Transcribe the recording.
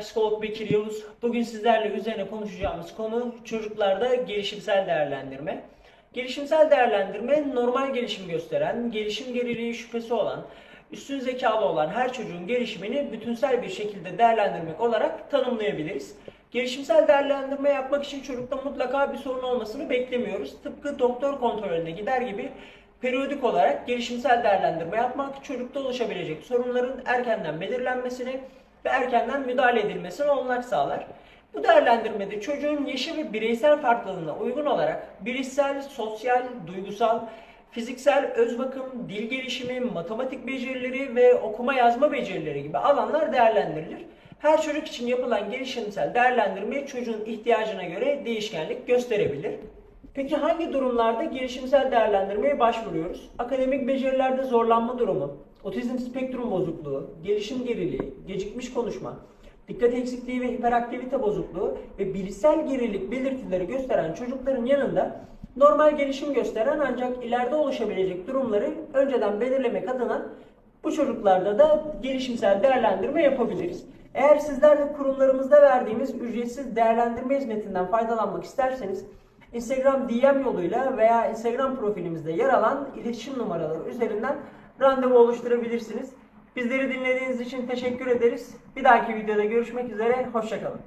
psikolog Bekir Yavuz. Bugün sizlerle üzerine konuşacağımız konu çocuklarda gelişimsel değerlendirme. Gelişimsel değerlendirme normal gelişim gösteren, gelişim geriliği şüphesi olan, üstün zekalı olan her çocuğun gelişimini bütünsel bir şekilde değerlendirmek olarak tanımlayabiliriz. Gelişimsel değerlendirme yapmak için çocukta mutlaka bir sorun olmasını beklemiyoruz. Tıpkı doktor kontrolüne gider gibi periyodik olarak gelişimsel değerlendirme yapmak çocukta oluşabilecek sorunların erkenden belirlenmesini ve erkenden müdahale edilmesine olanak sağlar. Bu değerlendirmede çocuğun yaşı ve bireysel farklılığına uygun olarak bilişsel, sosyal, duygusal, fiziksel öz bakım, dil gelişimi, matematik becerileri ve okuma yazma becerileri gibi alanlar değerlendirilir. Her çocuk için yapılan gelişimsel değerlendirme çocuğun ihtiyacına göre değişkenlik gösterebilir. Peki hangi durumlarda gelişimsel değerlendirmeye başvuruyoruz? Akademik becerilerde zorlanma durumu, otizm spektrum bozukluğu, gelişim geriliği, gecikmiş konuşma, dikkat eksikliği ve hiperaktivite bozukluğu ve bilişsel gerilik belirtileri gösteren çocukların yanında normal gelişim gösteren ancak ileride oluşabilecek durumları önceden belirlemek adına bu çocuklarda da gelişimsel değerlendirme yapabiliriz. Eğer sizler de kurumlarımızda verdiğimiz ücretsiz değerlendirme hizmetinden faydalanmak isterseniz Instagram DM yoluyla veya Instagram profilimizde yer alan iletişim numaraları üzerinden randevu oluşturabilirsiniz. Bizleri dinlediğiniz için teşekkür ederiz. Bir dahaki videoda görüşmek üzere, hoşçakalın.